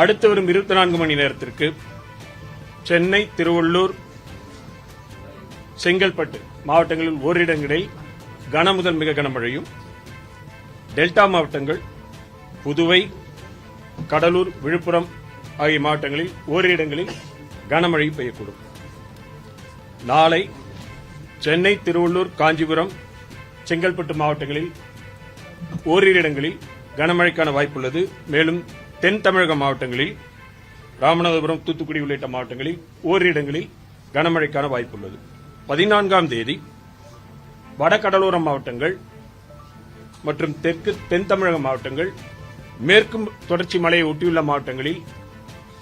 அடுத்து வரும் இருபத்தி நான்கு மணி நேரத்திற்கு சென்னை திருவள்ளூர் செங்கல்பட்டு மாவட்டங்களில் ஓரிடங்களில் கன முதல் மிக கனமழையும் டெல்டா மாவட்டங்கள் புதுவை கடலூர் விழுப்புரம் ஆகிய மாவட்டங்களில் ஓரிரு இடங்களில் கனமழை பெய்யக்கூடும். நாளை சென்னை திருவள்ளூர் காஞ்சிபுரம் செங்கல்பட்டு மாவட்டங்களில் ஓரிரு இடங்களில் கனமழைக்கான வாய்ப்புள்ளது. மேலும் தென் தமிழக மாவட்டங்களில் ராமநாதபுரம் தூத்துக்குடி உள்ளிட்ட மாவட்டங்களில் ஓரிடங்களில் கனமழைக்கான வாய்ப்புள்ளது. பதினான்காம் தேதி வடகடலோர மாவட்டங்கள் மற்றும் தெற்கு தென் தமிழக மாவட்டங்கள் மேற்கு தொடர்ச்சி மலையை ஒட்டியுள்ள மாவட்டங்களில்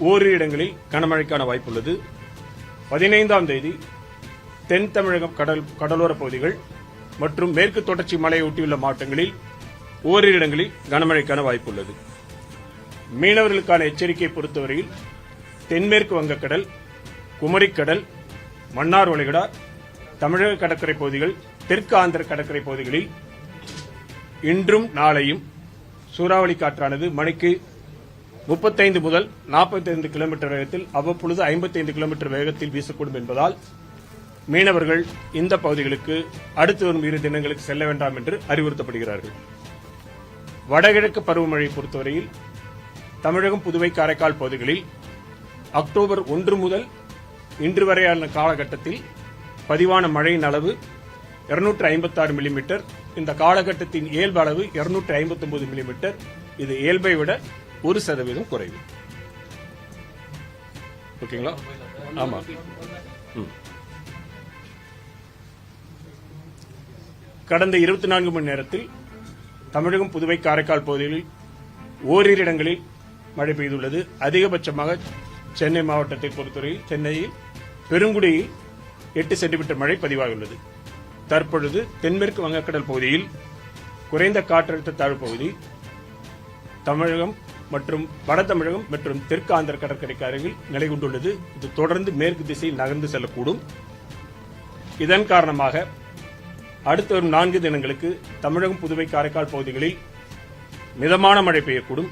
ஓரிரு இடங்களில் கனமழைக்கான வாய்ப்புள்ளது. பதினைந்தாம் தேதி தென் தமிழக கடல் கடலோர பகுதிகள் மற்றும் மேற்கு தொடர்ச்சி மலையை ஒட்டியுள்ள மாவட்டங்களில் ஓரிரு இடங்களில் கனமழைக்கான வாய்ப்புள்ளது. மீனவர்களுக்கான எச்சரிக்கையை பொறுத்தவரையில் தென்மேற்கு வங்கக்கடல் குமரிக்கடல் மன்னார் வளைகுடா தமிழக கடற்கரை பகுதிகள் தெற்கு ஆந்திர கடற்கரை பகுதிகளில் இன்றும் நாளையும் சூறாவளி காற்றானது மணிக்கு முப்பத்தைந்து முதல் நாற்பத்தைந்து கிலோமீட்டர் வேகத்தில் அவ்வப்பொழுது ஐம்பத்தைந்து கிலோமீட்டர் வேகத்தில் வீசக்கூடும் என்பதால் மீனவர்கள் இந்த பகுதிகளுக்கு அடுத்து வரும் இரு தினங்களுக்கு செல்ல வேண்டாம் என்று அறிவுறுத்தப்படுகிறார்கள். வடகிழக்கு பருவமழை பொறுத்தவரையில் தமிழகம் புதுவை காரைக்கால் பகுதிகளில் அக்டோபர் ஒன்று முதல் இன்று வரையான காலகட்டத்தில் பதிவான மழையின் அளவு இருநூற்று ஐம்பத்தாறு மில்லிமீட்டர் இந்த காலகட்டத்தின் இயல்பு அளவு இருநூற்று ஐம்பத்தொன்பது மில்லிமீட்டர் இது இயல்பை விட ஒரு சதவீதம் குறைவு. ஓகேங்களா? ஆமா. கடந்த இருபத்தி நான்கு மணி நேரத்தில் தமிழகம் புதுவை காரைக்கால் பகுதிகளில் ஓரிரு இடங்களில் மழை பெய்துள்ளது. அதிகபட்சமாக சென்னை மாவட்டத்தை பொறுத்தவரையில் சென்னையில் பெருங்குடியில் எட்டு சென்டிமீட்டர் மழை பதிவாகியுள்ளது. தற்பொழுது தென்மேற்கு வங்கக்கடல் பகுதியில் குறைந்த காற்றழுத்த தாழ்வு பகுதி தமிழகம் மற்றும் வட தமிழகம் மற்றும் தெற்கு ஆந்திர கடற்கரைக்கு அருகில் நிலை கொண்டுள்ளது. இது தொடர்ந்து மேற்கு திசையில் நகர்ந்து செல்லக்கூடும். இதன் காரணமாக அடுத்து வரும் நான்கு தினங்களுக்கு தமிழகம் புதுவை காரைக்கால் பகுதிகளில் மிதமான மழை பெய்யக்கூடும்.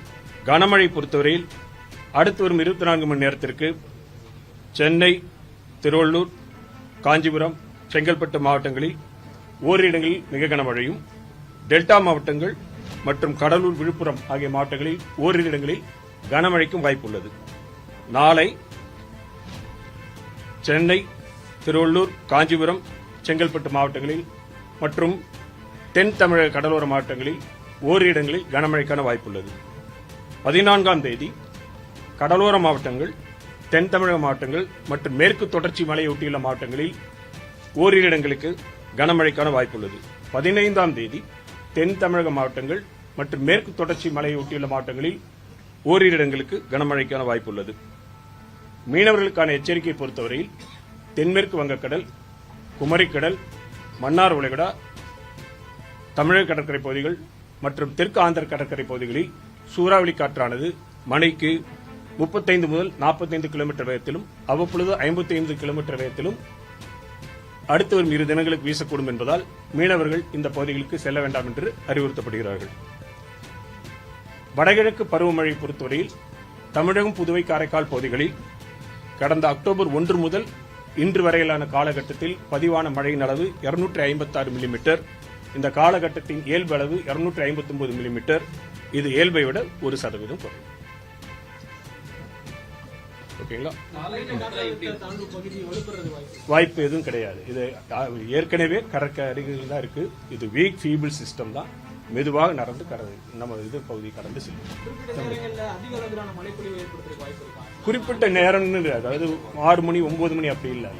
கனமழை பொறுத்தவரையில் அடுத்து வரும் இருபத்தி நான்கு மணி நேரத்திற்கு சென்னை திருவள்ளூர் காஞ்சிபுரம் செங்கல்பட்டு மாவட்டங்களில் ஓரிரு இடங்களில் மிக கனமழையும் டெல்டா மாவட்டங்கள் மற்றும் கடலூர் விழுப்புரம் ஆகிய மாவட்டங்களில் ஓரிரு இடங்களில் கனமழைக்கும் வாய்ப்புள்ளது. நாளை சென்னை திருவள்ளூர் காஞ்சிபுரம் செங்கல்பட்டு மாவட்டங்களில் மற்றும் தென் தமிழக கடலோர மாவட்டங்களில் ஓரிரு இடங்களில் கனமழைக்கான வாய்ப்புள்ளது. பதினான்காம் தேதி கடலோர மாவட்டங்கள் தென் தமிழக மாவட்டங்கள் மற்றும் மேற்கு தொடர்ச்சி மலையொட்டியுள்ள மாவட்டங்களில் ஓரிரு இடங்களுக்கு கனமழைக்கான வாய்ப்புள்ளது. பதினைந்தாம் தேதி தென் தமிழக மாவட்டங்கள் மற்றும் மேற்கு தொடர்ச்சி மலையொட்டியுள்ள மாவட்டங்களில் ஓரிரு இடங்களுக்கு கனமழைக்கான வாய்ப்புள்ளது. மீனவர்களுக்கான எச்சரிக்கை பொறுத்தவரையில் தென்மேற்கு வங்கக்கடல் குமரிக்கடல் மன்னார் உலகடா தமிழக கடற்கரை பகுதிகள் மற்றும் தெற்கு ஆந்திர கடற்கரை பகுதிகளில் சூறாவளி காற்றானது மணிக்கு முப்பத்தைந்து முதல் நாற்பத்தைந்து கிலோமீட்டர் வேகத்திலும் அவ்வப்பொழுது ஐம்பத்தைந்து கிலோமீட்டர் வேகத்திலும் அடுத்து வரும் இரு தினங்களுக்கு வீசக்கூடும் என்பதால் மீனவர்கள் இந்த பகுதிகளுக்கு செல்ல வேண்டாம் என்று அறிவுறுத்தப்படுகிறார்கள். வடகிழக்கு பருவமழை பொறுத்தவரையில் தமிழகம் புதுவை காரைக்கால் பகுதிகளில் கடந்த அக்டோபர் ஒன்று முதல் இன்று வரையிலான காலகட்டத்தில் பதிவான மழையின் அளவு இருநூற்றி ஐம்பத்தாறு மில்லிமீட்டர். இந்த காலகட்டத்தின் இயல்பு அளவு இருநூற்றி ஐம்பத்தி ஒன்பது மில்லிமீட்டர். இது இயல்பை விட ஒரு சதவீதம் குறையும் ஓகேங்களா? வாய்ப்பு எதுவும் கிடையாது. இது ஏற்கனவே கரைக்க அருகில் தான் இருக்கு. இது வீக் ஃபீபிள் சிஸ்டம் தான். மெதுவாக நடந்து கடந்து நம்ம இது பகுதி கடந்து செல்லும். குறிப்பிட்ட நேரம்னு அதாவது ஆறு மணி ஒன்பது மணி அப்படி இல்லை.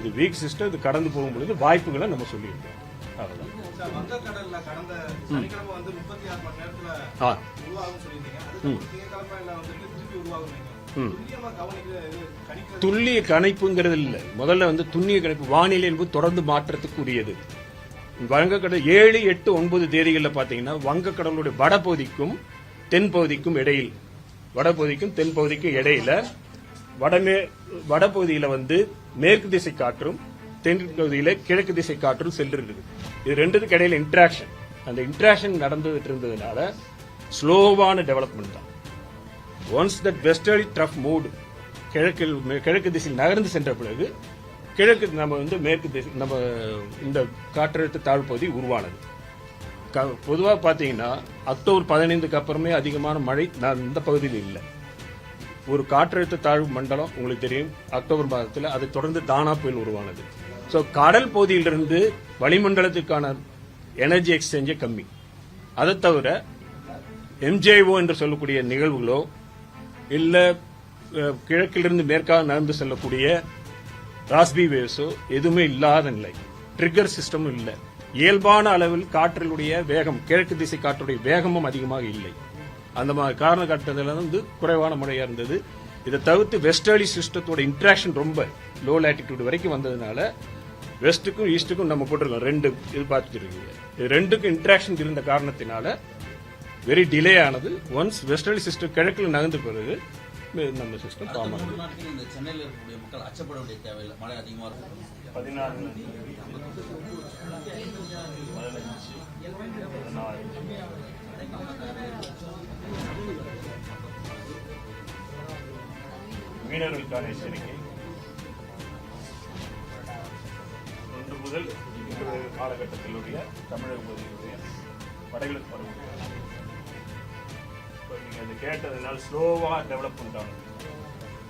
இது வீக் சிஸ்டம் இது கடந்து போகும் பொழுது வாய்ப்புகளை நம்ம சொல்லியிருக்கோம். அவ்வளவுதான். துல்லிய கணிப்புங்கிறது இல்லை. முதல்ல வந்து துல்லிய கணிப்பு வானிலை என்பது தொடர்ந்து மாற்றத்துக்குரியது. வங்கக்கடல் ஏழு எட்டு ஒன்பது தேதிகளில் பார்த்தீங்கன்னா வங்கக்கடலுடைய வடபகுதிக்கும் தென் பகுதிக்கும் இடையில் வடபகுதிக்கும் தென் பகுதிக்கும் இடையில வடமே வடபகுதியில வந்து மேற்கு திசை காற்றும் தென் பகுதியில் கிழக்கு திசை காற்றும் சென்றிருக்கு இது ரெண்டுத்துக்கு இடையில இன்ட்ராக்ஷன் அந்த இன்ட்ராக்ஷன் நடந்துகிட்டு இருந்ததுனால ஸ்லோவான டெவலப்மெண்ட் தான். ஒன்ஸ் தட் வெஸ்டர்லி ட்ரஃப் மூடு கிழக்கில் கிழக்கு திசையில் நகர்ந்து சென்ற பிறகு கிழக்கு நம்ம வந்து மேற்கு திசை நம்ம இந்த காற்றழுத்த தாழ்வு பகுதி உருவானது பொதுவாக பார்த்தீங்கன்னா அக்டோபர் பதினைந்துக்கு அப்புறமே அதிகமான மழை நான் இந்த பகுதியில் இல்லை. ஒரு காற்றழுத்த தாழ்வு மண்டலம் உங்களுக்கு தெரியும் அக்டோபர் மாதத்தில் அதை தொடர்ந்து தானா புயல் உருவானது. ஸோ கடல் பகுதியிலிருந்து வளிமண்டலத்துக்கான எனர்ஜி எக்ஸ்சேஞ்சே கம்மி. அதை தவிர எம்ஜேஓ என்று சொல்லக்கூடிய நிகழ்வுகளோ இல்லை கிழக்கிலிருந்து மேற்காக நடந்து செல்லக்கூடிய ராஸ்பி வேவ்ஸோ எதுவுமே இல்லாத நிலை. ட்ரிகர் சிஸ்டமும் இல்லை. இயல்பான அளவில் காற்றினுடைய வேகம் கிழக்கு திசை காற்றுடைய வேகமும் அதிகமாக இல்லை. அந்த மாதிரி காரண கட்டத்தில் வந்து குறைவான மழையா இருந்தது. இதை தவிர்த்து வெஸ்டர்லி சிஸ்டத்தோட இன்ட்ராக்ஷன் ரொம்ப லோ லேட்டிடியூட் வரைக்கும் வந்ததுனால வெஸ்ட்டுக்கும் ஈஸ்ட்டுக்கும் நம்ம போட்டிருக்கோம். ரெண்டு இது பார்த்துட்டு இருக்கீங்க இது ரெண்டுக்கும் இன்ட்ராக்ஷன் இருந்த காரணத்தினால வெரி டிலே ஆனது. ஒன்ஸ் வெஸ்டர்லி சிஸ்டம் கிழக்கில் நகர்ந்த பிறகு நம்ம சிஸ்டம் ஃபார்ம் இந்த சென்னையில் இருக்கக்கூடிய மக்கள் அச்சப்பட வேண்டிய தேவையில்லை. மழை அதிகமாக இருக்கும். பதினாறு. மீனவர்களுக்கான எச்சரிக்கை. ஒன்று முதல் இன்று காலகட்டத்திலுடைய தமிழக பகுதியினுடைய படைகளுக்கு பரவக்கூடிய இப்போ நீங்கள் அதை கேட்டதுனால ஸ்லோவாக டெவலப் பண்ணிட்டாங்க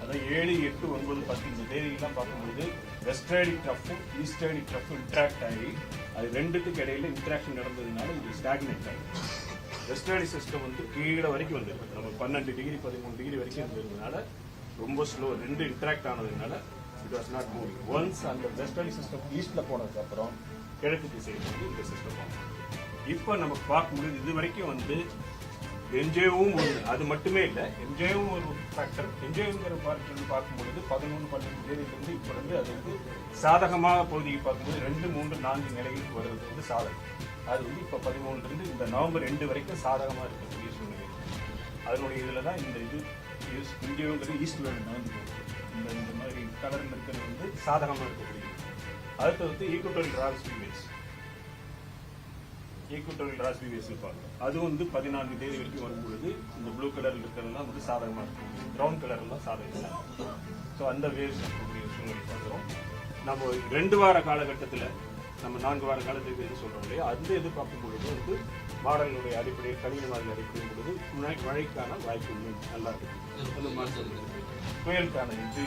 அதான் ஏழு எட்டு ஒன்பது பத்து இந்த தேதியெல்லாம் பார்க்கும்போது வெஸ்டர்லி ட்ரஃப்பும் ஈஸ்டர்லி ட்ரஃப்பும் இன்ட்ராக்ட் ஆகி அது ரெண்டுத்துக்கு இடையில இன்ட்ராக்ஷன் நடந்ததுனால இது ஸ்டாக்னேட் ஆகும் வெஸ்டர்லி சிஸ்டம் வந்து கீழே வரைக்கும் வந்திருக்கு. நம்ம பன்னெண்டு டிகிரி பதிமூணு டிகிரி வரைக்கும் இருந்ததுனால ரொம்ப ஸ்லோ ரெண்டு இன்ட்ராக்ட் ஆனதுனால it was not moving once அந்த வெஸ்டர்ன் சிஸ்டம் ஈஸ்ட்ல போனதுக்கு அப்புறம் கிழக்கு திசையில் வந்து இந்த சிஸ்டம் இப்போ நம்ம பார்க்கும்போது இது வரைக்கும் வந்து என்ஜேவும் ஒரு அது மட்டுமே இல்லை எம்ஜேவும் ஒரு ஃபேக்டர் எம்ஜேங்கிற பார்ட்டு பார்க்கும்பொழுது பதினொன்று பன்னெண்டு தேதியிலிருந்து இப்போ வந்து அது வந்து சாதகமாக பகுதிக்கு பார்க்கும்போது ரெண்டு மூன்று நான்கு நிலைகளுக்கு வருவது வந்து சாதகம். அது வந்து இப்போ பதிமூணுலேருந்து இந்த நவம்பர் ரெண்டு வரைக்கும் சாதகமாக இருக்கக்கூடிய சூழ்நிலை. அதனுடைய இதில் தான் இந்த இது இந்தியாவுங்கிறது ஈஸ்ட் வேர்ல்டு நடந்து இந்த இந்த மாதிரி கலர் இருக்கிறது வந்து சாதகமாக இருக்கக்கூடியது அடுத்து வந்து ஈக்குவட்டல் ராஸ் பேஸ் ஈக்குவட்டல் ராசி வேஸ் பார்க்கணும் அது வந்து பதினான்கு தேதி வரைக்கும் வரும்பொழுது இந்த ப்ளூ கலர் இருக்கிறதெல்லாம் வந்து சாதகமாக இருக்கும். ப்ரௌன் கலர்லாம் சாதகம் ஸோ அந்த வேவ்ஸ் இருக்கக்கூடிய சூழ்நிலை பார்க்குறோம். நம்ம ரெண்டு வார காலகட்டத்தில் நம்ம நான்கு வார காலத்துக்கு எது சொல்கிறோம் இல்லையா? அந்த எதிர்பார்க்கும் பொழுது வந்து மாடலுடைய அடிப்படையில் கணித மாதிரி அடிப்படையில் பொழுது மழை- மழைக்கான வாய்ப்பு நல்லா இருக்கு. அந்த மாதிரி புயலுக்கான இது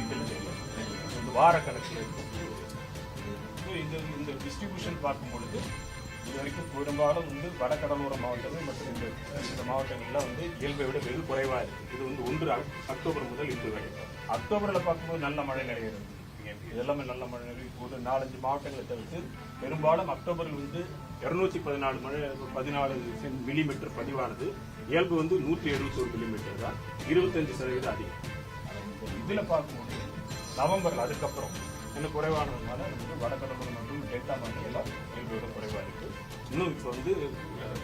இந்த வார கணக்கில் இருக்கும் ஸோ இந்த இந்த டிஸ்ட்ரிபியூஷன் பார்க்கும் பொழுது இது வரைக்கும் பெரும்பாலும் வந்து வடகடலோர மாவட்டங்கள் மற்றும் இந்த இந்த மாவட்டங்கள்லாம் வந்து இயல்பை விட வெகு குறைவாக இருக்கு. இது வந்து ஒன்று அக்- அக்டோபர் முதல் இன்று வரை. அக்டோபரில் பார்க்கும்போது நல்ல மழை இதெல்லாமே நல்ல மழை நிறைய ஒரு நாலஞ்சு மாவட்டங்களை தவிர்த்து பெரும்பாலும் அக்டோபரில் வந்து இருநூத்தி பதினாலு மழை பதினாலு மில்லிமீட்டர் பதிவானது. இயல்பு வந்து நூற்றி எழுபத்தோரு மில்லிமீட்டர் தான். இருபத்தஞ்சு சதவீதம் அதிகம். இதுல பார்க்கும்போது நவம்பர்ல அதுக்கப்புறம் இன்னும் குறைவானதுனால நமக்கு வடகடலோரம் மற்றும் டெல்டா இயல்பு இயல்போட குறைவா இருக்கு. இன்னும் இப்போ வந்து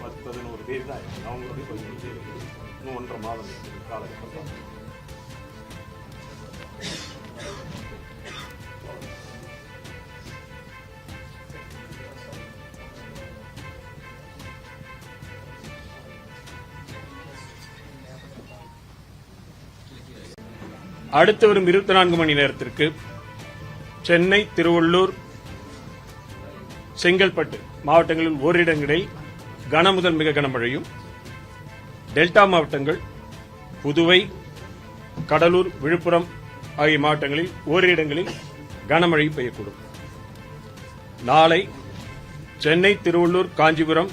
பத்து பதினோரு பேர் தான் இருக்கு நவம்பர் பதினோரு பேர் இன்னும் ஒன்றரை மாதம் காலகட்டம். அடுத்து வரும் இருபத்தி நான்கு மணி நேரத்திற்கு சென்னை திருவள்ளூர் செங்கல்பட்டு மாவட்டங்களில் ஓரிடங்களில் கனமுதல் மிக கனமழையும் டெல்டா மாவட்டங்கள் புதுவை கடலூர் விழுப்புரம் ஆகிய மாவட்டங்களில் ஓரிரு இடங்களில் கனமழை பெய்யக்கூடும். நாளை சென்னை திருவள்ளூர் காஞ்சிபுரம்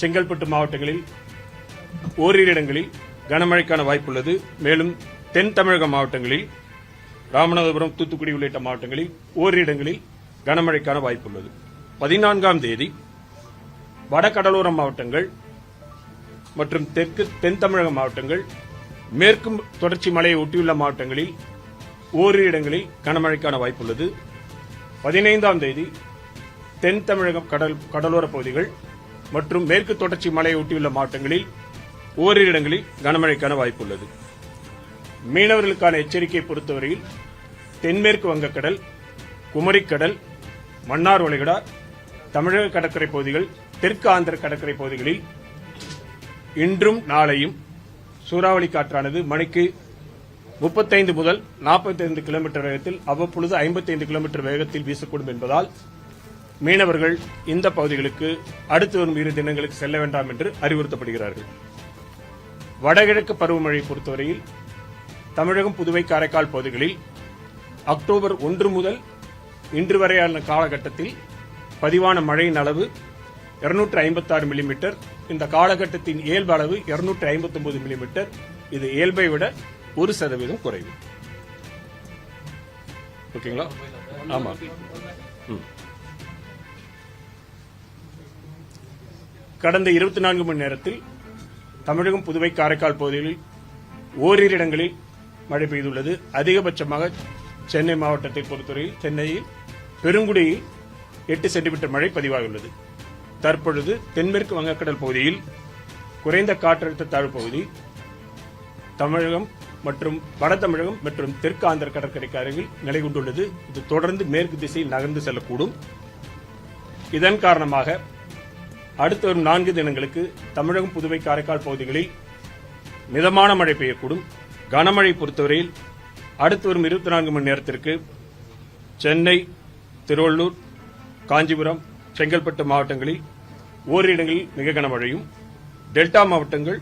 செங்கல்பட்டு மாவட்டங்களில் ஓரிரு இடங்களில் கனமழைக்கான வாய்ப்புள்ளது. மேலும் தென் தமிழக மாவட்டங்களில் ராமநாதபுரம் தூத்துக்குடி உள்ளிட்ட மாவட்டங்களில் ஓரிரு இடங்களில் கனமழைக்கான வாய்ப்புள்ளது. பதினான்காம் தேதி வடகடலோர மாவட்டங்கள் மற்றும் தெற்கு தென் தமிழக மாவட்டங்கள் மேற்கு தொடர்ச்சி மலையை ஒட்டியுள்ள மாவட்டங்களில் ஓரிரு இடங்களில் கனமழைக்கான வாய்ப்புள்ளது. பதினைந்தாம் தேதி தென் தமிழகம் கடல் கடலோர பகுதிகள் மற்றும் மேற்கு தொடர்ச்சி மலையை ஒட்டியுள்ள மாவட்டங்களில் ஓரிரு இடங்களில் கனமழைக்கான வாய்ப்புள்ளது. மீனவர்களுக்கான எச்சரிக்கையை பொறுத்தவரையில் தென்மேற்கு வங்கக்கடல் குமரிக்கடல் மன்னார் வளைகுடா தமிழக கடற்கரை பகுதிகள் தெற்கு ஆந்திர கடற்கரை பகுதிகளில் இன்றும் நாளையும் சூறாவளி காற்றானது மணிக்கு முப்பத்தைந்து முதல் நாற்பத்தைந்து கிலோமீட்டர் வேகத்தில் அவ்வப்பொழுது ஐம்பத்தைந்து கிலோமீட்டர் வேகத்தில் வீசக்கூடும் என்பதால் மீனவர்கள் இந்த பகுதிகளுக்கு அடுத்து வரும் இரு தினங்களுக்கு செல்ல வேண்டாம் என்று அறிவுறுத்தப்படுகிறார்கள். வடகிழக்கு பருவமழை பொறுத்தவரையில் தமிழகம் புதுவை காரைக்கால் பகுதிகளில் அக்டோபர் ஒன்று முதல் இன்று வரையான காலகட்டத்தில் பதிவான மழையின் அளவு இருநூற்று ஐம்பத்தாறு மில்லிமீட்டர். இந்த காலகட்டத்தின் இயல்பு அளவு இருநூற்று ஐம்பத்தொன்பது மில்லிமீட்டர். இது இயல்பை விட ஒரு சதவீதம் குறைவு. ஓகேங்களா? ஆமா. ம். கடந்த இருபத்தி நான்கு மணி நேரத்தில் தமிழகம் புதுவை காரைக்கால் பகுதிகளில் ஓரிரு இடங்களில் மழை பெய்துள்ளது. அதிகபட்சமாக சென்னை மாவட்டத்தை பொறுத்தவரையில் சென்னையில் பெருங்குடியில் எட்டு சென்டிமீட்டர் மழை பதிவாகியுள்ளது. தற்பொழுது தென்மேற்கு வங்கக்கடல் பகுதியில் குறைந்த காற்றழுத்த தாழ்வு பகுதி தமிழகம் மற்றும் வட தமிழகம் மற்றும் தெற்கு ஆந்திர கடற்கரைக்கு அருகில் நிலை கொண்டுள்ளது. இது தொடர்ந்து மேற்கு திசையில் நகர்ந்து செல்லக்கூடும். இதன் காரணமாக அடுத்து வரும் நான்கு தினங்களுக்கு தமிழகம் புதுவை காரைக்கால் பகுதிகளில் மிதமான மழை பெய்யக்கூடும். கனமழை பொறுத்தவரையில் அடுத்து வரும் இருபத்தி நான்கு மணி நேரத்திற்கு சென்னை திருவள்ளூர் காஞ்சிபுரம் செங்கல்பட்டு மாவட்டங்களில் ஓரிரு இடங்களில் மிக கனமழையும் டெல்டா மாவட்டங்கள்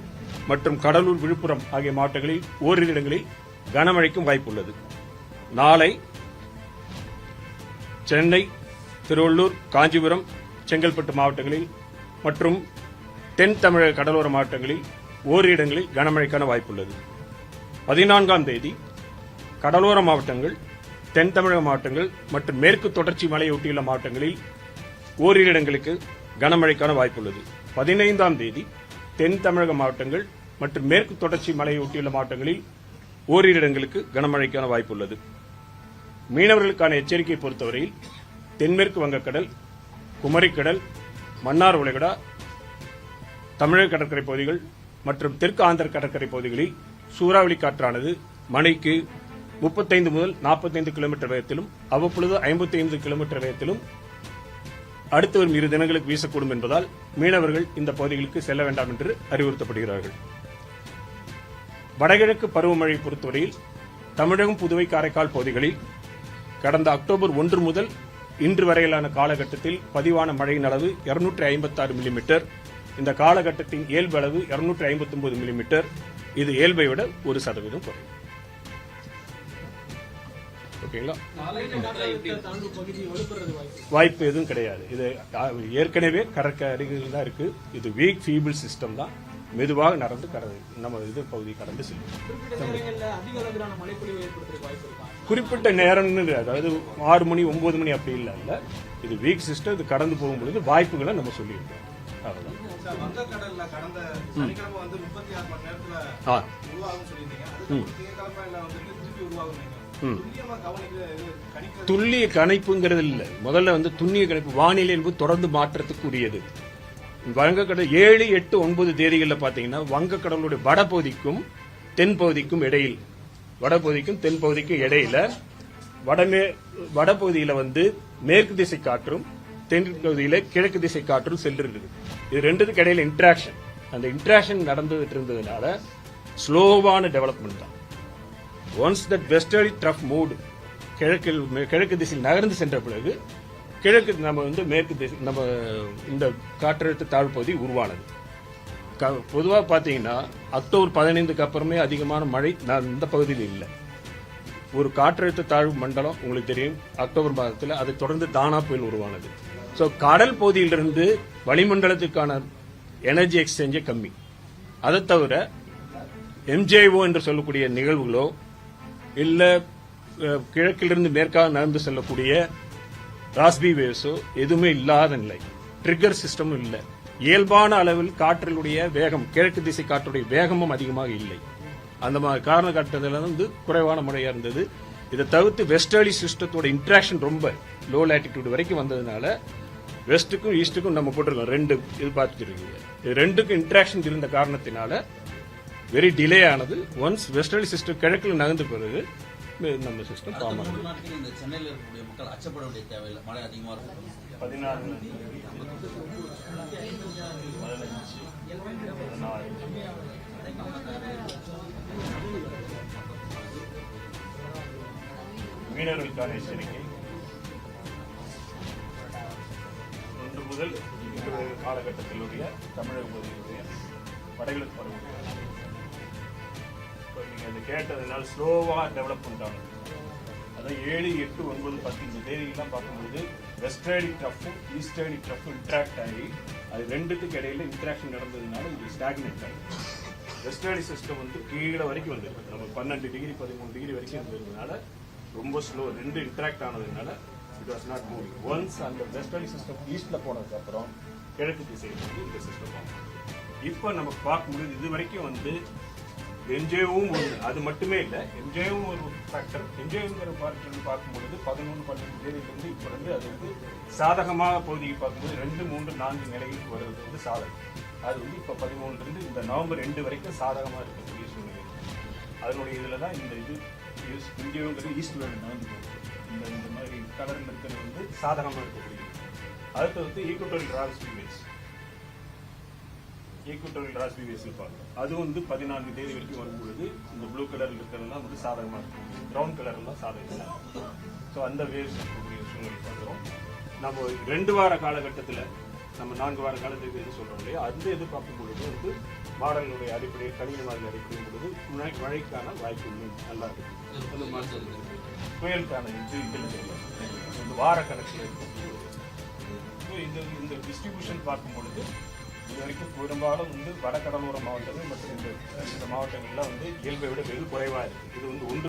மற்றும் கடலூர் விழுப்புரம் ஆகிய மாவட்டங்களில் ஓரிரு இடங்களில் கனமழைக்கும் வாய்ப்புள்ளது. நாளை சென்னை திருவள்ளூர் காஞ்சிபுரம் செங்கல்பட்டு மாவட்டங்களில் மற்றும் தென் தமிழக கடலோர மாவட்டங்களில் ஓரிரு இடங்களில் கனமழைக்கான வாய்ப்புள்ளது. பதினான்காம் தேதி கடலோர மாவட்டங்கள் தென் தமிழக மாவட்டங்கள் மற்றும் மேற்கு தொடர்ச்சி மலையொட்டியுள்ள மாவட்டங்களில் ஓரிரு இடங்களுக்கு கனமழைக்கான வாய்ப்புள்ளது. பதினைந்தாம் தேதி தென் தமிழக மாவட்டங்கள் மற்றும் மேற்கு தொடர்ச்சி மலையொட்டியுள்ள மாவட்டங்களில் ஓரிரு இடங்களுக்கு கனமழைக்கான வாய்ப்புள்ளது. மீனவர்களுக்கான எச்சரிக்கை பொறுத்தவரையில் தென்மேற்கு வங்கக்கடல் குமரிக்கடல் மன்னார் உலகடா தமிழக கடற்கரை பகுதிகள் மற்றும் தெற்கு ஆந்திர கடற்கரை பகுதிகளில் சூறாவளி காற்றானது மணிக்கு முப்பத்தைந்து முதல் நாற்பத்தைந்து கிலோமீட்டர் வேகத்திலும் அவ்வப்பொழுது ஐம்பத்தைந்து கிலோமீட்டர் வேகத்திலும் அடுத்து வரும் இரு தினங்களுக்கு வீசக்கூடும் என்பதால் மீனவர்கள் இந்த பகுதிகளுக்கு செல்ல வேண்டாம் என்று அறிவுறுத்தப்படுகிறார்கள். வடகிழக்கு பருவமழை பொறுத்தவரையில் தமிழகம் புதுவை காரைக்கால் பகுதிகளில் கடந்த அக்டோபர் ஒன்று முதல் இன்று வரையிலான காலகட்டத்தில் பதிவான மழையின் அளவு இருநூற்றி ஐம்பத்தாறு மில்லிமீட்டர். இந்த காலகட்டத்தின் இயல்பு அளவு இருநூற்றி ஐம்பத்தி ஒன்பது மில்லிமீட்டர். இது இயல்பை விட ஒரு சதவீதம் குறையும் ஓகேங்களா? வாய்ப்பு எதுவும் கிடையாது. இது ஏற்கனவே கடற்கரை அருகில் தான் இருக்கு. இது வீக் ஃபீபிள் சிஸ்டம் தான். மெதுவாக நடந்து கடந்து நம்ம இது பகுதி கடந்து செல்லும். குறிப்பிட்ட நேரம்னு அதாவது ஆறு மணி ஒன்பது மணி அப்படி இல்லை இது வீக் சிஸ்டம் இது கடந்து போகும்பொழுது வாய்ப்புகளை நம்ம சொல்லியிருக்கோம். துல்லிய கணிப்புங்கிறது இல்லை. முதல்ல வந்து துல்லிய கணிப்பு வானிலை என்பது தொடர்ந்து மாற்றத்துக்குரியது. வங்கக்கடல் ஏழு எட்டு ஒன்பது தேதிகளில் பார்த்தீங்கன்னா வங்கக்கடலுடைய வடபகுதிக்கும் தென்பகுதிக்கும் இடையில் வடபகுதிக்கும் தென்பகுதிக்கும் இடையில வடமே வடபகுதியில வந்து மேற்கு திசை காற்றும் தென் பகுதியில் கிழக்கு திசை காற்றும் சென்றிருக்குது இது ரெண்டுத்துக்கு இடையில இன்ட்ராக்ஷன் அந்த இன்ட்ராக்ஷன் நடந்துகிட்டு இருந்ததுனால ஸ்லோவான டெவலப்மெண்ட் தான். ஒன்ஸ் தட் வெஸ்டர்லி ட்ரஃப் மூடு கிழக்கில் கிழக்கு திசையில் நகர்ந்து சென்ற பிறகு கிழக்கு நம்ம வந்து மேற்கு திசை நம்ம இந்த காற்றழுத்த தாழ்வு பகுதி உருவானது. பொதுவாக பார்த்தீங்கன்னா அக்டோபர் பதினைந்துக்கு அப்புறமே அதிகமான மழை நான் இந்த பகுதியில் இல்லை. ஒரு காற்றழுத்த தாழ்வு மண்டலம் உங்களுக்கு தெரியும் அக்டோபர் மாதத்தில் அதை தொடர்ந்து தானா புயல் உருவானது. ஸோ கடல் பகுதியிலிருந்து வளிமண்டலத்துக்கான எனர்ஜி எக்ஸ்சேஞ்சே கம்மி. அதை தவிர எம்ஜேஓ என்று சொல்லக்கூடிய நிகழ்வுகளோ இல்லை கிழக்கிலிருந்து மேற்காக நடந்து செல்லக்கூடிய ராஸ்பி வேவ்ஸோ எதுவுமே இல்லாத நிலை. ட்ரிகர் சிஸ்டமும் இல்லை. இயல்பான அளவில் காற்றினுடைய வேகம் கிழக்கு திசை காற்றுடைய வேகமும் அதிகமாக இல்லை. அந்த மாதிரி காரண காட்டுறதுல வந்து குறைவான முறையாக இருந்தது. இதை தவிர்த்து வெஸ்டர்லி சிஸ்டத்தோட இன்ட்ராக்ஷன் ரொம்ப லோ லேட்டிடியூட் வரைக்கும் வந்ததுனால வெஸ்ட்டுக்கும் ஈஸ்ட்டுக்கும் நம்ம போட்டிருக்கோம். ரெண்டு இது பார்த்துருக்கீங்க இது ரெண்டுக்கும் இன்ட்ராக்ஷன் இருந்த காரணத்தினால வெரி டிலே ஆனது. ஒன்ஸ் வெஸ்டர்லி சிஸ்டம் கிழக்கில் நகர்ந்து பிறகு நம்ம சிஸ்டம் ஃபார்ம் ஆகுது மீனவர்களுக்கான எச்சரிக்கை. முதல் இன்றைய காலகட்டத்திலுடைய தமிழக பகுதியினுடைய வடகிழக்கு பருவமழை இப்போ நீங்கள் அதை கேட்டதுனால ஸ்லோவாக டெவலப்மெண்ட் ஆகும் அதான் ஏழு எட்டு ஒன்பது பத்து இந்த தேதியெல்லாம் பார்க்கும்போது வெஸ்டர்னி டஃப்பும் ஈஸ்டர்னி டஃப்பும் இன்ட்ராக்ட் ஆகி அது ரெண்டுத்துக்கு இடையில இன்ட்ராக்ஷன் நடந்ததுனால இது ஸ்டாக்னேட் ஆகும் வெஸ்டர்னி சிஸ்டம் வந்து கீழே வரைக்கும் வந்திருக்கு நம்ம பன்னெண்டு டிகிரி பதிமூணு டிகிரி வரைக்கும் இருந்ததுனால ரொம்ப ஸ்லோ ரெண்டு இன்ட்ராக்ட் ஆனதுனால it was not moving once அந்த வெஸ்டர்டி சிஸ்டம் ஈஸ்டில் போனதுக்கப்புறம் கிழக்கு திசையில் வந்து இந்த சிஸ்டம் இப்போ இப்போ நமக்கு பார்க்கும்போது இது வரைக்கும் வந்து என்ஜேவும் ஒன்று அது மட்டுமே இல்லை என்ஜேவும் ஒரு ஃபேக்டர் என்ஜேங்கிற பார்ட்டு பார்க்கும்பொழுது பதினொன்று பன்னெண்டு தேதியிலிருந்து இப்போ வந்து அது வந்து சாதகமாக பகுதிக்கு பார்க்கும்போது ரெண்டு மூன்று நான்கு நிலைகளுக்கு வருவது வந்து சாதகம். அது வந்து இப்போ பதிமூணுலேருந்து இந்த நவம்பர் ரெண்டு வரைக்கும் சாதகமாக இருக்கக்கூடிய சூழ்நிலை. அதனுடைய இதில் தான் இந்த இது இந்தியாவுங்கிறது ஈஸ்ட் வேர்ல்டு நடந்து போகுது இந்த இந்த மாதிரி கலர் இருக்கிறது வந்து சாதகமாக இருக்கக்கூடியது அடுத்து வந்து ஈக்குவட்டல் டிராவல்ஸ் ஃபீமேல்ஸ் ஈக்குவட்டல் ராசி இருப்பாங்க பார்க்கலாம் அது வந்து பதினான்கு தேதி வரைக்கும் வரும்பொழுது இந்த ப்ளூ கலர் இருக்கிறதெல்லாம் வந்து சாதகமாக இருக்கும். ப்ரௌன் கலர் எல்லாம் சாதகம் ஸோ அந்த வேவ்ஸ் இருக்கக்கூடிய சூழ்நிலை பார்க்குறோம். நம்ம ரெண்டு வார காலகட்டத்தில் நம்ம நான்கு வார காலத்துக்கு எது சொல்கிறோம் இல்லையா? அந்த எதிர்பார்க்கும் பார்க்கும் பொழுது வந்து மாடல்களுடைய அடிப்படையில் கணித மாதிரி அடிப்படையும் பொழுது மழைக்கான வாய்ப்பு நல்லா இருக்கு அந்த மாதிரி புயலுக்கான இது இதில் இந்த வார கணக்கில் இருக்கும் இந்த இந்த டிஸ்ட்ரிபியூஷன் பார்க்கும் பொழுது இது வரைக்கும் பெரும்பாலும் வந்து வட கடலோர மாவட்டங்கள் மற்றும் இந்த இந்த மாவட்டங்கள்லாம் வந்து இயல்பை விட வெகு குறைவாக இருக்குது இது வந்து ஒன்று